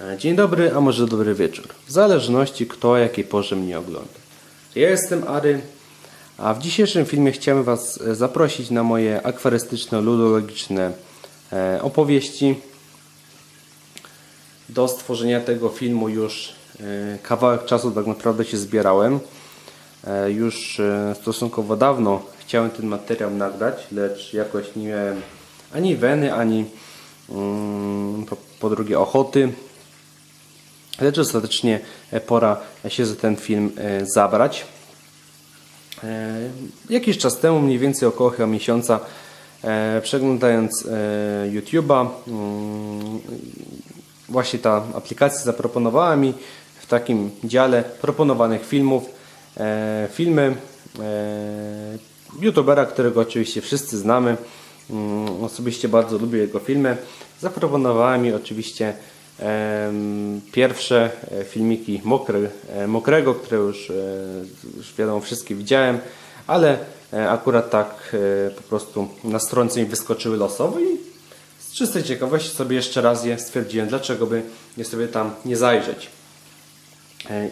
E, Dzień dobry, a może dobry wieczór. W zależności kto jakiej porze mnie ogląda. Ja jestem Ary, a w dzisiejszym filmie chciałem Was e, zaprosić na moje akwarystyczno-ludologiczne e, opowieści. Do stworzenia tego filmu już kawałek czasu tak naprawdę się zbierałem. Już stosunkowo dawno chciałem ten materiał nagrać, lecz jakoś nie miałem ani weny, ani mm, po drugie ochoty. Lecz ostatecznie e, pora się za ten film e, zabrać. E, Jakiś czas temu, mniej więcej około chyba miesiąca, przeglądając YouTube'a, mm, właśnie ta aplikacja zaproponowała mi w takim dziale proponowanych filmów filmy youtubera, którego oczywiście wszyscy znamy. Mm, Osobiście bardzo lubię jego filmy. Zaproponowała mi oczywiście pierwsze e, filmiki mokry, e, mokrego, które już, e, już wiadomo wszystkie widziałem, ale akurat tak po prostu na stronce mi wyskoczyły losowo i z czystej ciekawości sobie jeszcze raz je stwierdziłem, dlaczego by nie sobie tam nie zajrzeć.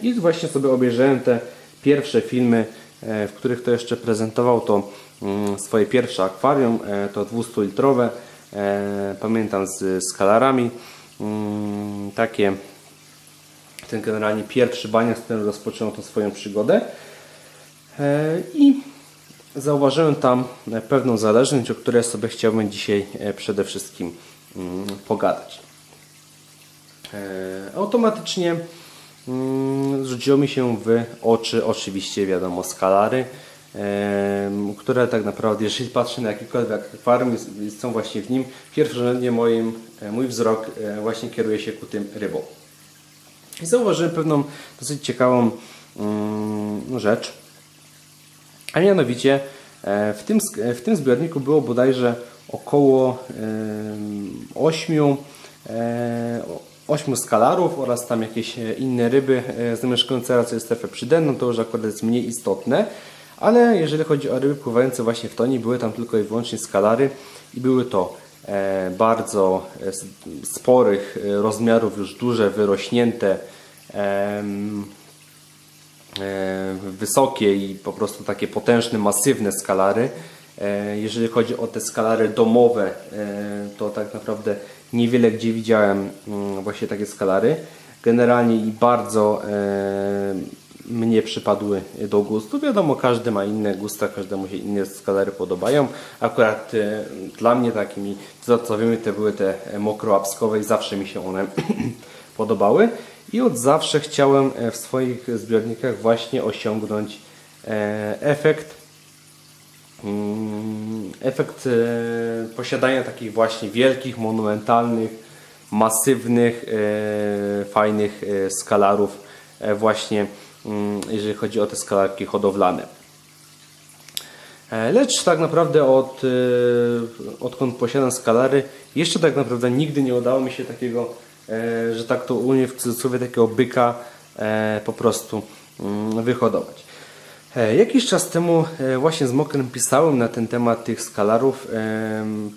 I właśnie sobie obejrzałem te pierwsze filmy, w których to jeszcze prezentował to mm, swoje pierwsze akwarium, to 200-litrowe, e, pamiętam z skalarami, takie, ten generalnie pierwszy baniak, z którym rozpoczął tą swoją przygodę. E, I zauważyłem tam pewną zależność, o której sobie chciałbym dzisiaj e, przede wszystkim mm, pogadać. E, Automatycznie mm, rzuciło mi się w oczy oczywiście wiadomo skalary, które tak naprawdę jeżeli patrzę na jakikolwiek akwarium są właśnie w nim, pierwszorzędnie moim, e, mój wzrok e, właśnie kieruje się ku tym rybom. I zauważyłem pewną dosyć ciekawą mm, rzecz, a mianowicie e, w tym, w tym zbiorniku było bodajże około 8, 8 skalarów oraz tam jakieś inne ryby zamieszkujące raczej strefę przydenną, to już akurat jest mniej istotne. Ale jeżeli chodzi o ryby pływające właśnie w tonie, były tam tylko i wyłącznie skalary i były to e, bardzo e, sporych e, rozmiarów, już duże, wyrośnięte, wysokie i po prostu takie potężne, masywne skalary. Jeżeli chodzi o te skalary domowe, to tak naprawdę niewiele gdzie widziałem mm, właśnie takie skalary. Generalnie i bardzo mnie przypadły do gustu. Wiadomo, każdy ma inne gusta, każdemu się inne skalary podobają. Akurat e, dla mnie takimi wzorcowymi to były te mokrołapskowe i zawsze mi się one podobały. I od zawsze chciałem e, w swoich zbiornikach właśnie osiągnąć e, efekt mm, efekt posiadania takich właśnie wielkich, monumentalnych, masywnych, fajnych skalarów właśnie jeżeli chodzi o te skalarki hodowlane. E, Lecz tak naprawdę od, e, odkąd posiadam skalary, jeszcze tak naprawdę nigdy nie udało mi się takiego, e, że tak to ujmę w cudzysłowie, takiego byka po prostu mm, wyhodować. Jakiś czas temu właśnie z Mokrem pisałem na ten temat tych skalarów,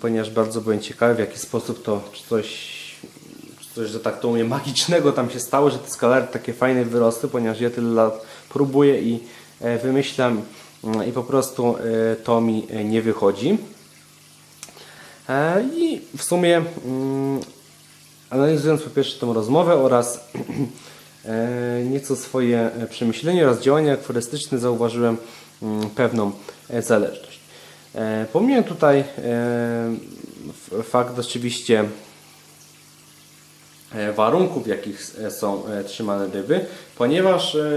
ponieważ bardzo byłem ciekawy w jaki sposób to coś, coś, że tak to mówię, magicznego tam się stało, że te skalary takie fajne wyrosły, ponieważ ja tyle lat próbuję i e, wymyślam mm, i po prostu e, to mi e, nie wychodzi. I w sumie mm, analizując po pierwsze tą rozmowę oraz nieco swoje e, przemyślenia oraz działania akwarystyczne zauważyłem mm, pewną zależność. Pomijam tutaj fakt oczywiście warunków, w jakich e, są e, trzymane ryby, ponieważ e,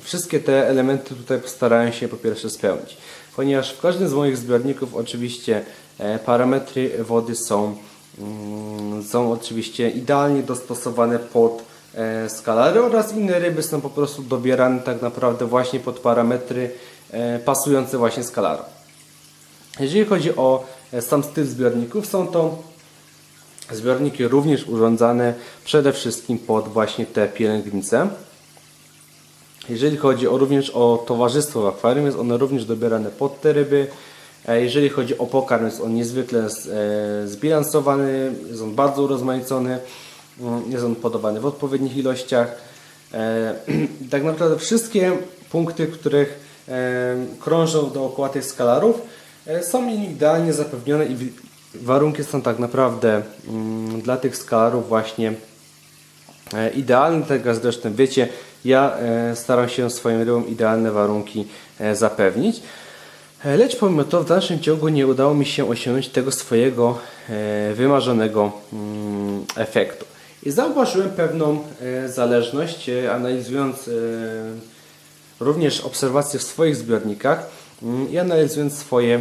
wszystkie te elementy tutaj postarałem się po pierwsze spełnić. Ponieważ w każdym z moich zbiorników oczywiście e, parametry wody są, mm, są oczywiście idealnie dostosowane pod e, skalary oraz inne ryby są po prostu dobierane tak naprawdę właśnie pod parametry e, pasujące właśnie skalarom. Jeżeli chodzi o e, sam styl zbiorników, są to zbiorniki również urządzane przede wszystkim pod właśnie te pielęgnice. Jeżeli chodzi o, również o towarzystwo w akwarium, jest ono również dobierane pod te ryby. E, Jeżeli chodzi o pokarm, jest on niezwykle e, zbilansowany, jest on bardzo urozmaicony. mm, jest on podawany w odpowiednich ilościach. E, tak naprawdę wszystkie punkty, których krążą dookoła tych skalarów są idealnie zapewnione i warunki są tak naprawdę mm, dla tych skalarów właśnie e, idealne. Tak jak zresztą wiecie, ja e, staram się swoim rybom idealne warunki e, zapewnić. E, Lecz pomimo to w dalszym ciągu nie udało mi się osiągnąć tego swojego wymarzonego mm, efektu. I zauważyłem pewną zależność, analizując również obserwacje w swoich zbiornikach mm, i analizując swoje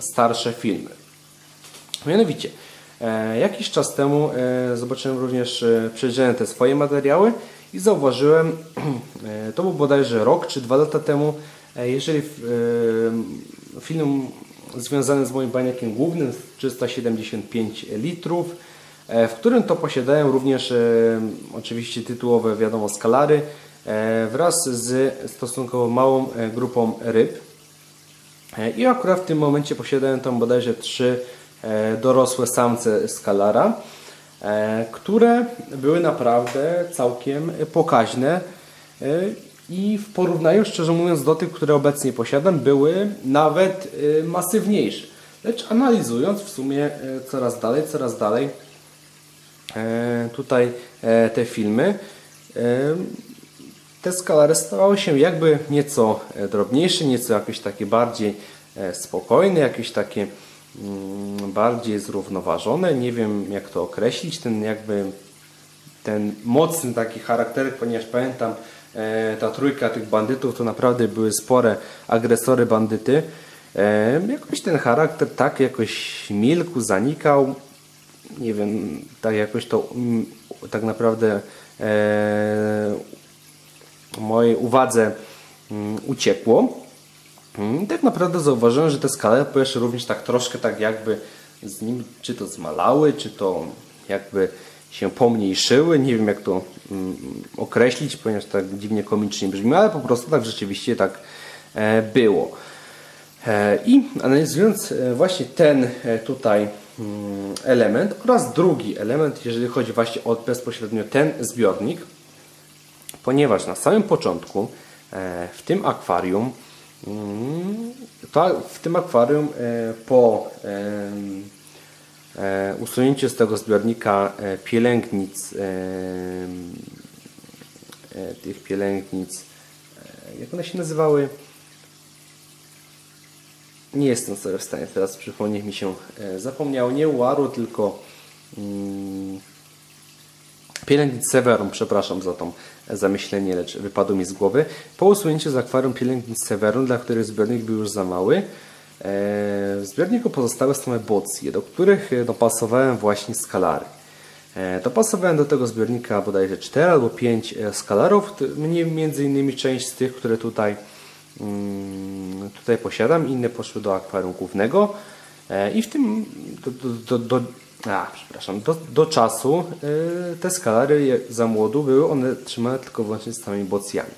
starsze filmy. Mianowicie, e, jakiś czas temu e, zobaczyłem również, e, przejrzałem te swoje materiały i zauważyłem, to był bodajże rok czy dwa lata temu, jeżeli film związany z moim baniakiem głównym, 375 litrów, w którym to posiadałem również oczywiście tytułowe, wiadomo, skalary wraz z stosunkowo małą grupą ryb. I akurat w tym momencie posiadałem tam bodajże trzy dorosłe samce skalara, e, które były naprawdę całkiem pokaźne e, i w porównaniu, szczerze mówiąc, do tych, które obecnie posiadam, były nawet e, masywniejsze. Lecz analizując w sumie e, coraz dalej, coraz dalej e, tutaj e, te filmy, e, te skalary stawały się jakby nieco e, drobniejsze, nieco jakieś takie bardziej e, spokojne, jakieś takie bardziej zrównoważone. Nie wiem jak to określić, ten jakby ten mocny taki charakterek, ponieważ pamiętam e, ta trójka tych bandytów to naprawdę były spore agresory bandyty. E, jakoś ten charakter tak jakoś milkł, zanikał. Nie wiem, tak jakoś to mm, tak naprawdę e, mojej uwadze mm, uciekło. Mm, Tak naprawdę zauważyłem, że te skale po pierwsze również tak troszkę tak jakby z nim czy to zmalały, czy to jakby się pomniejszyły. Nie wiem jak to mm, określić, ponieważ tak dziwnie komicznie brzmi, ale po prostu tak rzeczywiście tak e, było. E, I analizując e, właśnie ten e, tutaj mm, element oraz drugi element, jeżeli chodzi właśnie o bezpośrednio ten zbiornik, ponieważ na samym początku e, w tym akwarium mm, to w tym akwarium e, po e, usunięciu z tego zbiornika e, pielęgnic tych pielęgnic jak one się nazywały? Nie jestem sobie w stanie teraz przypomnieć mi się zapomniało. Nie Uaru tylko mm, Pielęgnic Severum, przepraszam za to zamyślenie, lecz wypadło mi z głowy. Po usunięciu z akwarium pielęgnic Severum, dla których zbiornik był już za mały, e, w zbiorniku pozostały same bocje, do których e, dopasowałem właśnie skalary. E, Dopasowałem do tego zbiornika bodajże 4 albo 5 e, skalarów, między innymi część z tych, które tutaj, mm, tutaj posiadam, inne poszły do akwarium głównego E, i w tym do, do, do, do, a, przepraszam, do, do czasu e, te skalary za młodu były one trzymane tylko wyłącznie samymi bocjami.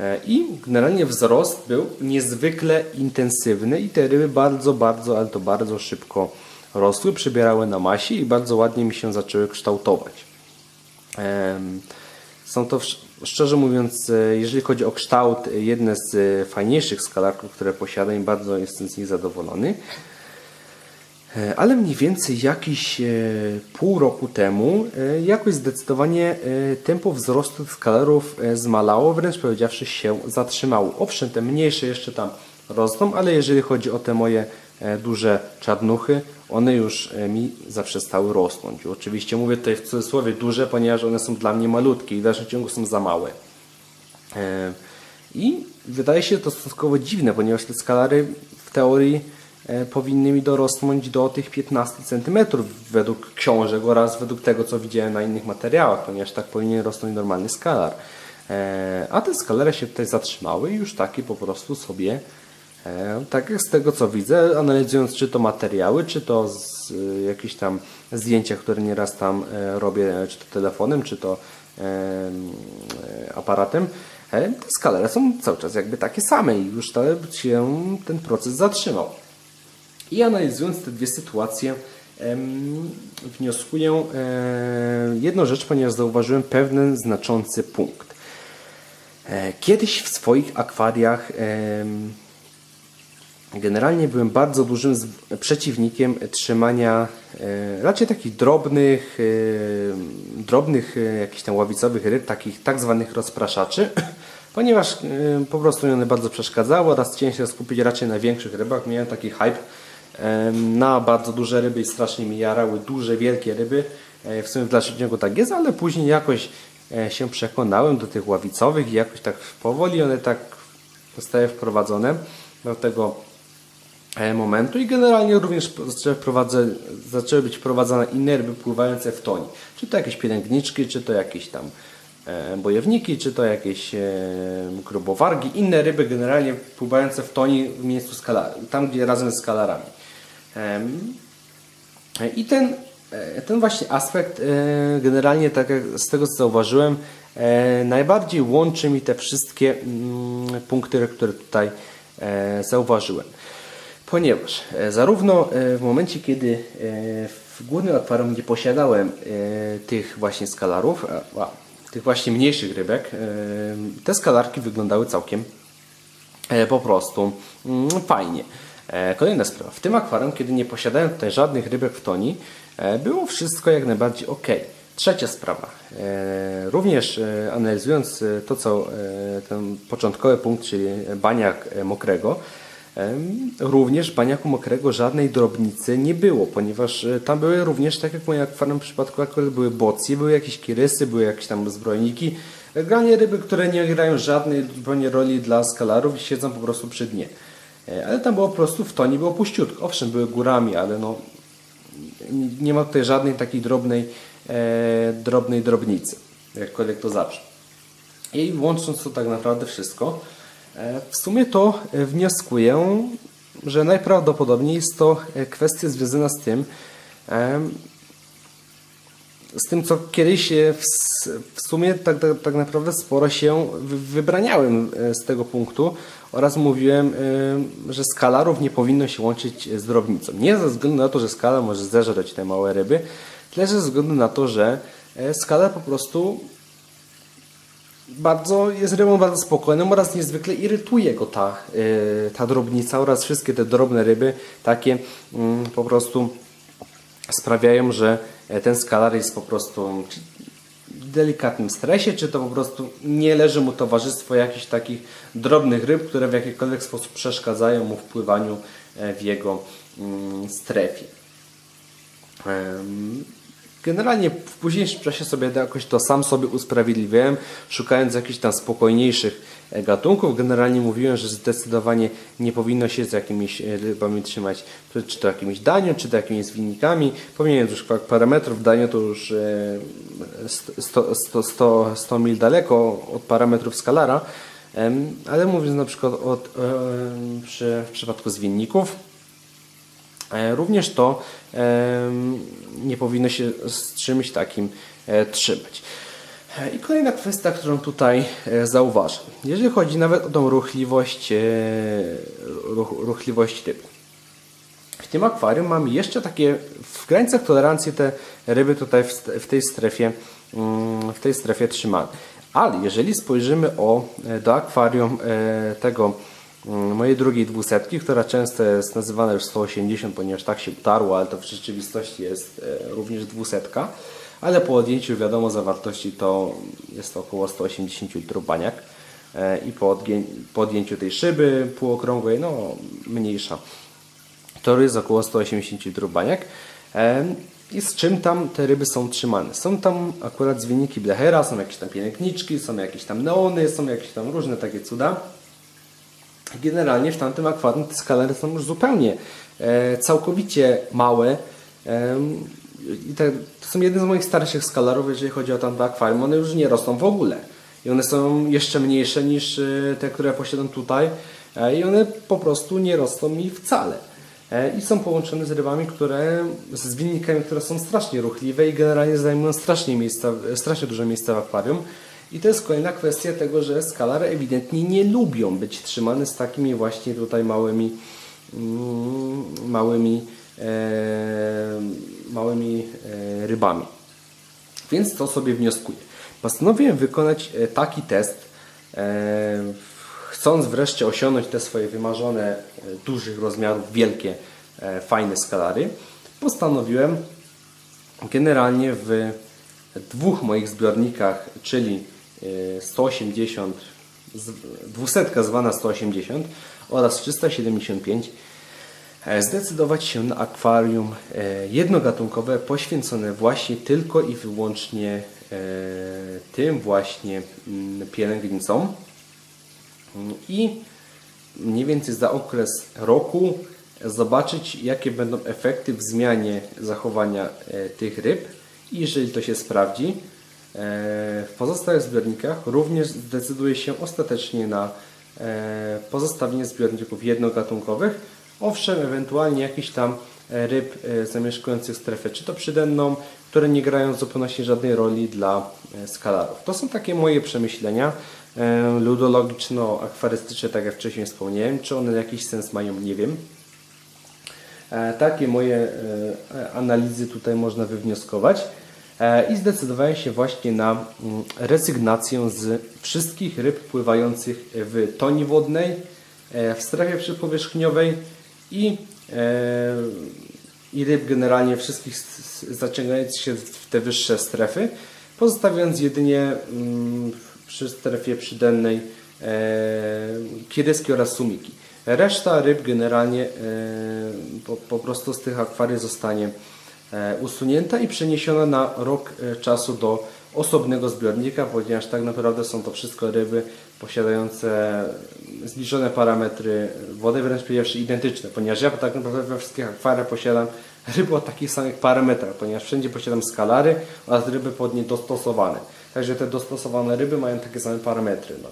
E, I generalnie wzrost był niezwykle intensywny i te ryby bardzo, bardzo, ale to bardzo szybko rosły, przybierały na masie i bardzo ładnie mi się zaczęły kształtować. Em, Są to, szczerze mówiąc, e, jeżeli chodzi o kształt, e, jedne z fajniejszych skalarków, które posiadam i bardzo jestem z nich zadowolony. E, Ale mniej więcej jakiś e, pół roku temu e, jakoś zdecydowanie tempo wzrostu skalerów zmalało, wręcz powiedziawszy się zatrzymało. Owszem, te mniejsze jeszcze tam rosną, ale jeżeli chodzi o te moje duże czarnuchy, one już mi zaprzestały rosnąć. Oczywiście mówię tutaj w cudzysłowie duże, ponieważ one są dla mnie malutkie i w dalszym ciągu są za małe. I wydaje się to stosunkowo dziwne, ponieważ te skalary w teorii powinny mi dorosnąć do tych 15 cm według książek oraz według tego, co widziałem na innych materiałach, ponieważ tak powinien rosnąć normalny skalar. E, A te skalary się tutaj zatrzymały i już takie po prostu sobie, e, tak jak z tego co widzę, analizując czy to materiały, czy to z, e, jakieś tam zdjęcia, które nieraz tam e, robię, czy to telefonem, czy to e, e, aparatem, e, te skalary są cały czas jakby takie same i już się ten proces zatrzymał. I analizując te dwie sytuacje, wnioskuję e, jedną rzecz, ponieważ zauważyłem pewien znaczący punkt. E, Kiedyś w swoich akwariach generalnie byłem bardzo dużym przeciwnikiem trzymania e, raczej takich drobnych, drobnych jakichś tam ławicowych ryb, takich tak zwanych rozpraszaczy, ponieważ po prostu mi one bardzo przeszkadzały oraz chciałem się skupić raczej na większych rybach. Miałem taki hype na bardzo duże ryby i strasznie mi jarały duże, wielkie ryby. E, W sumie w dalszym ciągu tak jest, ale później jakoś e, się przekonałem do tych ławicowych i jakoś tak powoli one tak zostały wprowadzone do tego e, momentu i generalnie również zaczęły, zaczęły być wprowadzane inne ryby pływające w toni. Czy to jakieś pielęgniczki, czy to jakieś tam bojowniki, czy to jakieś grubowargi, inne ryby generalnie pływające w toni w miejscu skala, tam gdzie razem z skalarami. I ten, e, ten właśnie aspekt e, generalnie, tak jak z tego co zauważyłem, e, najbardziej łączy mi te wszystkie mm, punkty, które tutaj zauważyłem. Ponieważ zarówno w momencie, kiedy w głównym akwarium nie posiadałem tych właśnie skalarów, a, tych właśnie mniejszych rybek, te skalarki wyglądały całkiem po prostu mm, fajnie. E, Kolejna sprawa. W tym akwarium, kiedy nie posiadałem tutaj żadnych rybek w toni, e, było wszystko jak najbardziej ok. Trzecia sprawa. E, Również analizując to, co ten początkowy punkt, czyli baniak mokrego, Również baniaku mokrego żadnej drobnicy nie było, ponieważ tam były również, tak jak w moim akwarium w przypadku akurat były bocje, były jakieś kirysy, były jakieś tam zbrojniki. Generalnie ryby, które nie grają żadnej zupełnie roli dla skalarów i siedzą po prostu przy dnie. E, Ale tam było po prostu w tonie, było puściutko. Owszem, były górami, ale no nie- ma tutaj żadnej takiej drobnej, e, drobnej drobnicy, jakkolwiek to zawsze. I łącząc to tak naprawdę wszystko, e, w sumie to e, wnioskuję, że najprawdopodobniej jest to e, kwestia związana z tym, em, z tym, co kiedyś w, w sumie tak, tak, tak naprawdę sporo się wy- wybraniałem e, z tego punktu oraz mówiłem, e, że skalarów nie powinno się łączyć z drobnicą. Nie ze względu na to, że skala może zeżreć te małe ryby, tle ze względu na to, że e, skala po prostu bardzo, jest rybą bardzo spokojną oraz niezwykle irytuje go ta, ta drobnica oraz wszystkie te drobne ryby takie mm, po prostu sprawiają, że ten skalar jest po prostu w delikatnym stresie, czy to po prostu nie leży mu towarzystwo jakichś takich drobnych ryb, które w jakikolwiek sposób przeszkadzają mu w pływaniu e, w jego mm, strefie. Generalnie w późniejszym czasie sobie jakoś to sam sobie usprawiedliwiałem, szukając jakichś tam spokojniejszych e, gatunków. Generalnie mówiłem, że zdecydowanie nie powinno się z jakimiś e, rybami trzymać, czy- to jakimś daniu, czy to jakimiś zwinnikami. Pomijając już parametrów, danio to już e, 100, 100, 100, 100 mil daleko od parametrów skalara, ale mówiąc na przykład od, em, przy, w przypadku zwinników, E, Również to nie powinno się z czymś takim e, trzymać. E, I kolejna kwestia, którą tutaj e, zauważam. Jeżeli chodzi nawet o tą ruchliwość, e, ruch, ruchliwość ryb. W tym akwarium mamy jeszcze takie w granicach tolerancji te ryby tutaj w, w tej strefie mm, w tej strefie trzymane. Ale jeżeli spojrzymy o, do akwarium tego mm, mojej drugiej dwusetki, która często jest nazywana już 180, ponieważ tak się utarło, ale to w rzeczywistości jest również dwusetka, ale po odjęciu wiadomo zawartości to jest około 180 litrów baniak e, i po, po odjęciu tej szyby półokrągłej, no mniejsza, to jest około 180 litrów baniak. Em, I z czym tam te ryby są trzymane? Są tam akurat zwiniki Blechera, są jakieś tam pielęgniczki, są jakieś tam neony, są jakieś tam różne takie cuda. Generalnie w tamtym akwarium te skalery są już zupełnie e, całkowicie małe. Em, I te, to są jedne z moich starszych skalarów, jeżeli chodzi o tamte akwarium. One już nie rosną w ogóle. I one są jeszcze mniejsze niż e, te, które posiadam tutaj. E, I one po prostu nie rosną mi wcale. E, I są połączone z rybami, które, z zwinnikami, które są strasznie ruchliwe i generalnie zajmują strasznie, miejsca, strasznie dużo miejsca w akwarium. I to jest kolejna kwestia tego, że skalary ewidentnie nie lubią być trzymane z takimi właśnie tutaj małymi, mm, małymi e, rybami. Więc to sobie wnioskuję. Postanowiłem wykonać e, taki test, e, chcąc wreszcie osiągnąć te swoje wymarzone, e, dużych rozmiarów, wielkie, fajne skalary. Postanowiłem generalnie w dwóch moich zbiornikach, czyli e, 180, z- 200 zwana 180 oraz 375 e, zdecydować się na akwarium e, jednogatunkowe poświęcone właśnie tylko i wyłącznie e, tym właśnie mm, pielęgnicom. I mniej więcej za okres roku zobaczyć jakie będą efekty w zmianie zachowania e, tych ryb. I jeżeli to się sprawdzi e, w pozostałych zbiornikach również zdecyduje się ostatecznie na e, pozostawienie zbiorników jednogatunkowych owszem ewentualnie jakichś tam e, ryb e, zamieszkujących strefę czy to przydenną, które nie grają w zupełności żadnej roli dla e, skalarów. To są takie moje przemyślenia ludologiczno-akwarystyczne, tak jak wcześniej wspomniałem. Czy one jakiś sens mają, nie wiem. Takie moje analizy tutaj można wywnioskować. I zdecydowałem się właśnie na mm, rezygnację z wszystkich ryb pływających w toni wodnej, w strefie przypowierzchniowej i, e, i ryb generalnie wszystkich zaciągających się w te wyższe strefy, pozostawiając jedynie mm, przy strefie przydennej e, kiereski oraz sumiki. Reszta ryb generalnie e, po, po prostu z tych akwarii zostanie usunięta i przeniesiona na rok czasu do osobnego zbiornika, ponieważ tak naprawdę są to wszystko ryby posiadające zbliżone parametry wody, wręcz powiedziawszy identyczne, ponieważ ja tak naprawdę we wszystkich akwariach posiadam ryby o takich samych parametrach, ponieważ wszędzie posiadam skalary oraz ryby pod nie dostosowane. Także te dostosowane ryby mają takie same parametry. No.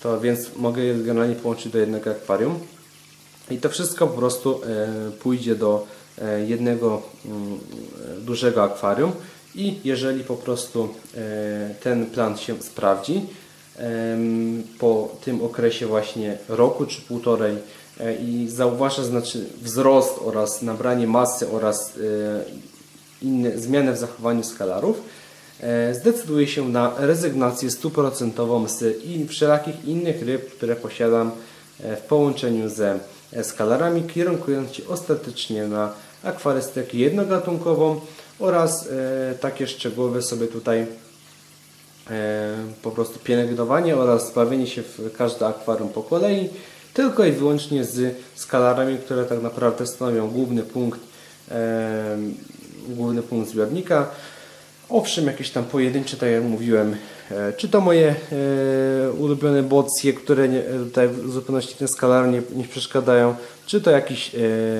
To więc mogę je generalnie połączyć do jednego akwarium. I to wszystko po prostu e, pójdzie do e, jednego mm, dużego akwarium i jeżeli po prostu e, ten plan się sprawdzi po tym okresie właśnie roku czy półtorej e, i zauważa znaczy wzrost oraz nabranie masy oraz e, inne zmiany w zachowaniu skalarów, zdecyduje się na rezygnację stuprocentową z i wszelakich innych ryb, które posiadam w połączeniu ze skalarami, kierunkując się ostatecznie na akwarystykę jednogatunkową oraz e, takie szczegółowe sobie tutaj e, po prostu pielęgnowanie oraz bawienie się w każde akwarium po kolei, tylko i wyłącznie z skalarami, które tak naprawdę stanowią główny punkt, e, główny punkt zbiornika. Owszem, jakieś tam pojedyncze, tak jak mówiłem, czy to moje ulubione bocje, które tutaj w zupełności ten skalar nie, nie przeszkadzają, czy to jakiś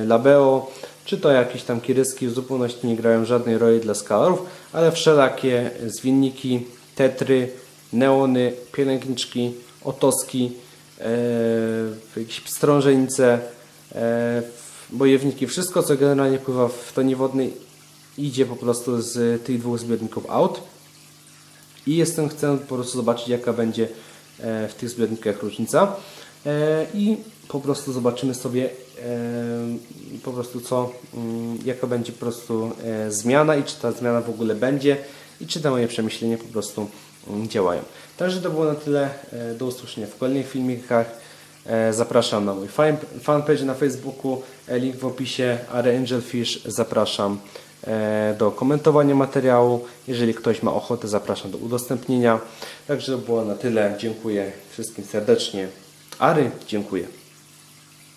labeo, czy to jakieś tam kieryski w zupełności nie grają żadnej roli dla skalarów, ale wszelakie zwinniki, tetry, neony, pielęgniczki, otoski, e, jakieś strążenice, e, bojewniki, wszystko co generalnie pływa w tonie wodnej idzie po prostu z tych dwóch zbiorników out. I jestem chcę po prostu zobaczyć jaka będzie e, w tych zbiornikach różnica. E, i po prostu zobaczymy sobie po prostu co mm, jaka będzie po prostu e, zmiana i czy ta zmiana w ogóle będzie i czy te moje przemyślenia po prostu mm, działają. Także to było na tyle. E, Do usłyszenia w kolejnych filmikach. E, Zapraszam na mój fan- fanpage na Facebooku, link w opisie, Are Angelfish. Zapraszam do komentowania materiału. Jeżeli ktoś ma ochotę, zapraszam do udostępnienia. Także to było na tyle. Dziękuję wszystkim serdecznie. Ary, dziękuję.